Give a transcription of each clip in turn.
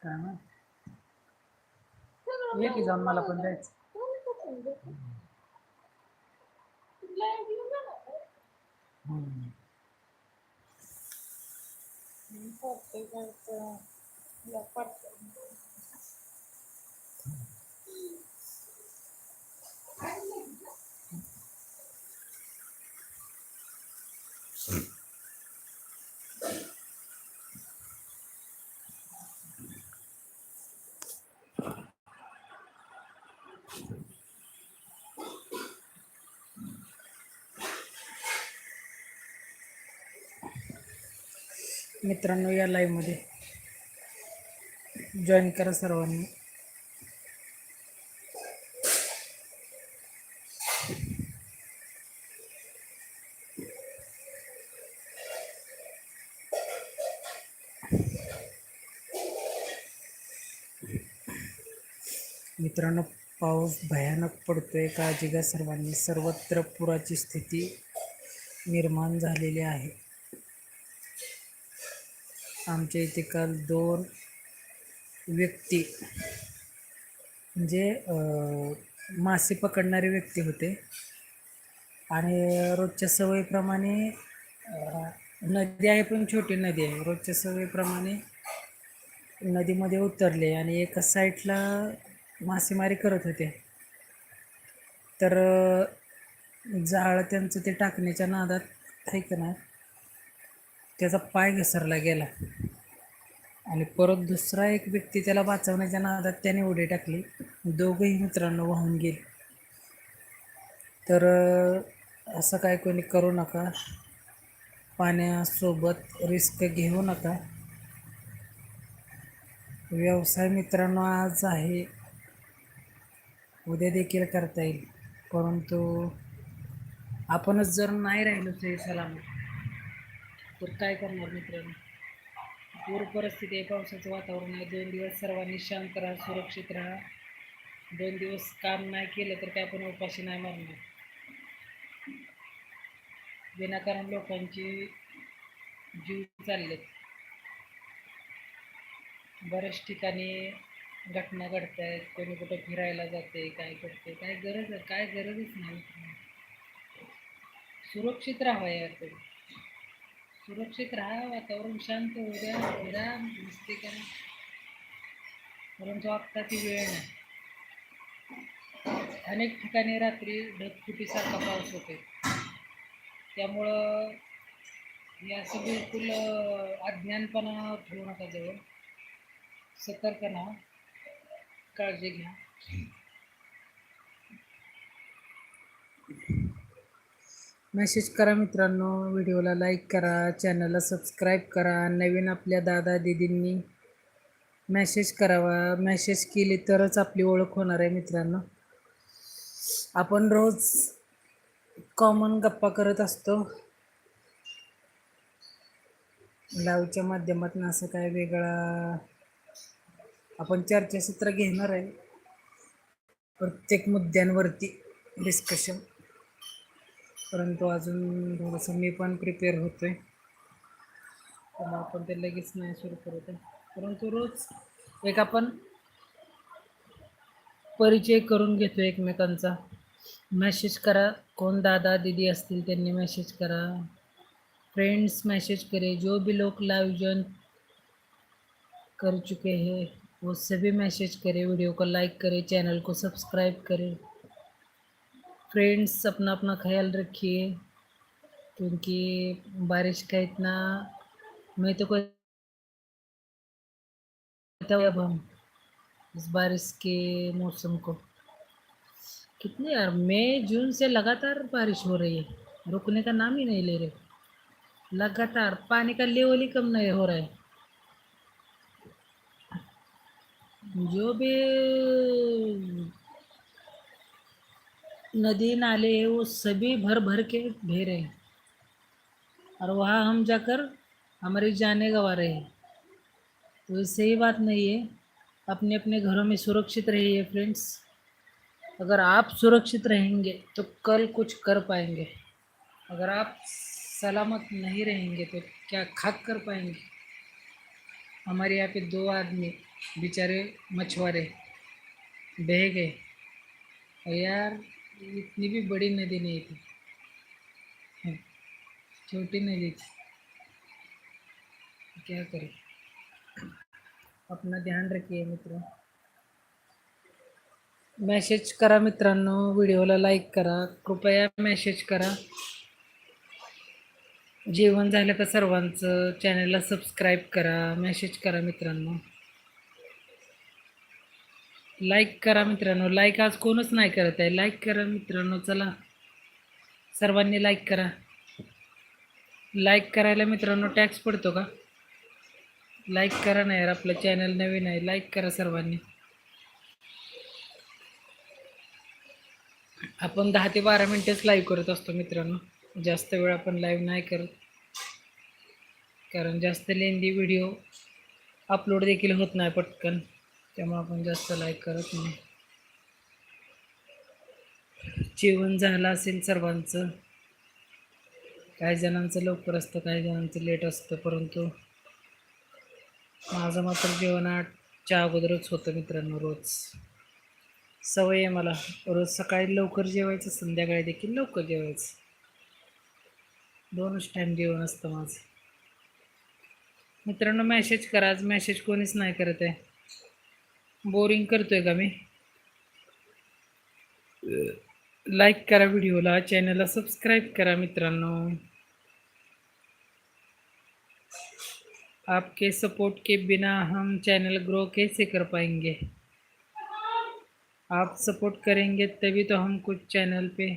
काय सगळं ये की जाऊन मला पण जायचं. तुम्हाला कुठं आवडलं? तुला घेऊन जाणार का? हम्म. हम्म, प्रत्येकाचं या पडतं. मित्रांनो या लाईव्हमध्ये जॉईन करा सर्वांनी. मित्रांनो पाऊस भयानक पडतोय काळजी घ्या सर्वांनी सर्वत्र पुराची स्थिती निर्माण झालेली आहे. आमच्या इथे काल दोन व्यक्ती म्हणजे मासे पकडणारे व्यक्ती होते. आणि रोजच्या सवयीप्रमाणे नदी आहे पण छोटी नदी आहे. रोजच्या सवयीप्रमाणे नदीमध्ये उतरले आणि एका साईडला मासेमारी करत होते. तर जाळं त्यांचं ते टाकण्याच्या नादात आहे का ना त्याचा पाय घसरला गेला. आणि परत दुसरा एक व्यक्ती त्याला वाचवण्याच्या नादात त्याने उडी टाकली. दोघंही मित्रांनो वाहून गेले. तर असं काय कोणी करू नका. पाण्यासोबत रिस्क घेऊ नका. व्यवसाय मित्रांनो आज आहे. उद्या देखील करता येईल. परंतु आपणच जर नाही राहिलो ते सलामत तर काय करणार मित्रांनो? पूर परिस्थिती आहे पावसाचं वातावरण आहे. दोन दिवस सर्वांनी शांत राहा सुरक्षित राहा. दोन दिवस काम नाही केलं तर काय आपण उपाशी नाही मारणार. विनाकारण लोकांची जीव चाललेत. बऱ्याच ठिकाणी घटना घडत आहेत कोणी कुठं फिरायला जाते काय करते काय गरज काय गरजच नाही. सुरक्षित राहावं यार तुम्ही सुरक्षित राहा वातावरण शांत होऊ द्या फिरा मस्ती करा. परंतु आत्ता ती वेळ नाही. अनेक ठिकाणी रात्री ढगफुटीसारखा पाऊस होते त्यामुळं हे असं बिलकुल अज्ञानपणा ठेवू नका जवळ. सतर्क राहा. काळजी घ्या. मेसेज करा मित्रांनो व्हिडिओला लाईक करा चॅनलला सबस्क्राईब करा. नवीन आपल्या दादा दिदींनी मेसेज करावा. मेसेज केली तरच आपली ओळख होणार आहे मित्रांनो. आपण रोज कॉमन गप्पा करत असतो. लाईव्हच्या माध्यमातून असं काय वेगळा आपण चर्चासत्र घेणार आहे. प्रत्येक मुद्द्यांवरती डिस्कशन परंतु अजून थोडंसं मी पण प्रिपेअर होतो आहे तर आपण ते लगेच नाही सुरू करत आहे परंतु रोज एक आपण परिचय करून घेतो एकमेकांचा. मेसेज करा. कोण दादा दीदी असतील त्यांनी मेसेज करा. फ्रेंड्स मैसेज करें. जो भी लोग लाइव ज्वाइन कर चुके हैं वो सभी मैसेज करें. वीडियो को लाइक करें. चैनल को सब्सक्राइब करें. फ्रेंड्स अपना अपना ख्याल रखिए, क्योंकि बारिश का इतना, मैं तो कोई अब हम, इस बारिश के मौसम को। कितने यार, मई, जून से लगातार बारिश हो रही है, रुकने का नाम ही नहीं ले रहे। लगातार, पानी का लेवल ही कम नहीं हो रहा है। जो भी नदी नाले हैं वो सभी भर भर के बह रहे हैं। और वहाँ हम जाकर हमारी जाने गंवा रहे हैं। तो सही बात नहीं है। अपने अपने घरों में सुरक्षित रहिए फ्रेंड्स। अगर आप सुरक्षित रहेंगे तो कल कुछ कर पाएँगे। अगर आप सलामत नहीं रहेंगे तो क्या खाक कर पाएँगे? हमारे यहाँ पे दो आदमी बेचारे मछुआरे बह गए। और यार इतनी भी बड़ी नदी नहीं थी छोटी नदी थी क्या करें? अपना ध्यान रखिए मित्रों. मेसेज करा मित्रांनो. व्हिडिओला लाईक करा. कृपया मेसेज करा. जेवण झालं का सर्वांचं? चॅनलला सबस्क्राईब करा. मेसेज करा मित्रांनो. लाईक करा मित्रांनो. लाईक आज कोणच नाही करत आहे. लाईक करा मित्रांनो. चला. सर्वांनी लाईक करा. लाईक करायला मित्रांनो टॅक्स पडतो का? लाईक करा ना यार. आपलं चॅनल नवीन आहे. लाईक करा सर्वांनी. आपण दहा ते बारा मिनटेच लाईव्ह करत असतो मित्रांनो. जास्त वेळ आपण लाईव्ह नाही करत. कारण जास्त लेंदी व्हिडिओ अपलोड देखील होत नाही पटकन. त्यामुळे आपण जास्त लाईक करत नाही. जेवण झालं असेल सर्वांचं. काही जणांचं लवकर असतं काही जणांचं लेट असतं परंतु माझं मात्र जेवण आठच्या अगोदरच होतं मित्रांनो रोज. सवय आहे मला. रोज सकाळी लवकर जेवायचं संध्याकाळी देखील लवकर जेवायचं. दोनच टाईम जेवण असतं माझं. मित्रांनो मेसेज करा. आज मेसेज कोणीच नाही करत आहे. बोरिंग करतोय का मी? लाईक करा व्हिडिओला चॅनलला सबस्क्राईब करा मित्रांनो. आपके सपोर्ट के बिना हम चैनल ग्रो कैसे कर पाएँगे? आप सपोर्ट करेंगे तभी तो हम कुछ चैनल पे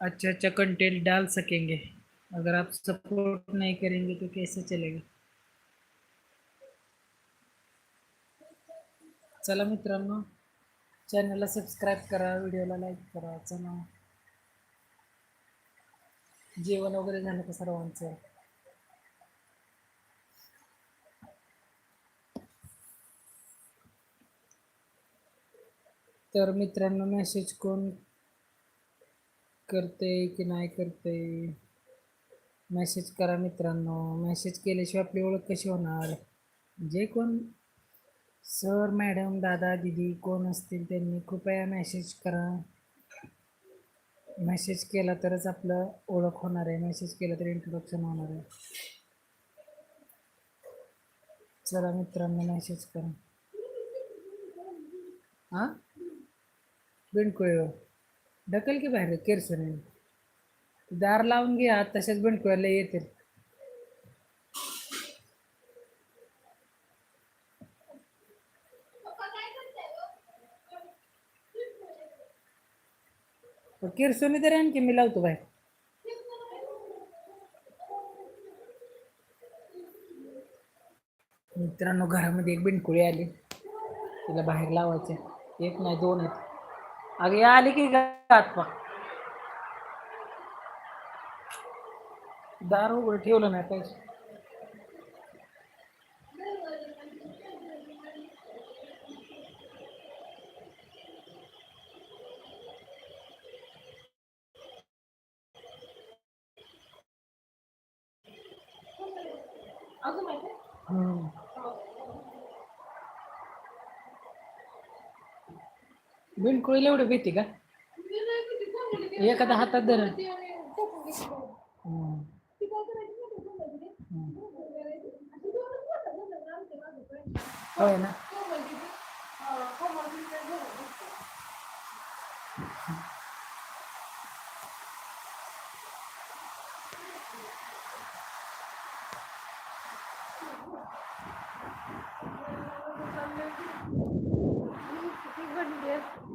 अच्छा अच्छा कंटेंट डाल सकेंगे। अगर आप सपोर्ट नहीं करेंगे तो कैसे चलेगा? चला मित्रांनो चॅनलला सबस्क्राईब करा व्हिडिओला लाईक करा चला. जेवण वगैरे झालं का सर्वांचं? तर मित्रांनो मेसेज कोण करते की नाही करते? मेसेज करा मित्रांनो. मेसेज केल्याशिवाय आपली ओळख कशी होणार? जे कोण सर मॅडम दादा दिदी कोण असतील त्यांनी कृपया मेसेज करा. मेसेज केला तरच आपलं ओळख होणार आहे. मेसेज केलं तर इंट्रोडक्शन होणार आहे. चला मित्रांनो मेसेज करा. हां? बिनकुळीवर ढकल की बाहेर केरसने. दार लावून घ्या तसेच बिणकुळ्याला बिनकुळ्याला येतील. किरसुनी तरी आणखी मी लावतो बाहेर. मित्रांनो घरामध्ये एक बिनकुळी आली. तिला बाहेर लावायचे एक नाही दोन आहेत. अगे आली की गात दार उघड ठेवलं नाही पाहिजे. बिनकुळीला एवढं भीती का. एखादा हातात धर. ती आणि टाकून घेतली बाहेर. हम्म. ती काय करायची माहिती आहे? कोंबडी ती. हम्म. कोंबडी करायची. अशी दोनच बोटं धरलं आमच्या मागं काय. होय ना कोंबडी ती. हा, कोंबडी ती काय झालं? किती घडली आहे.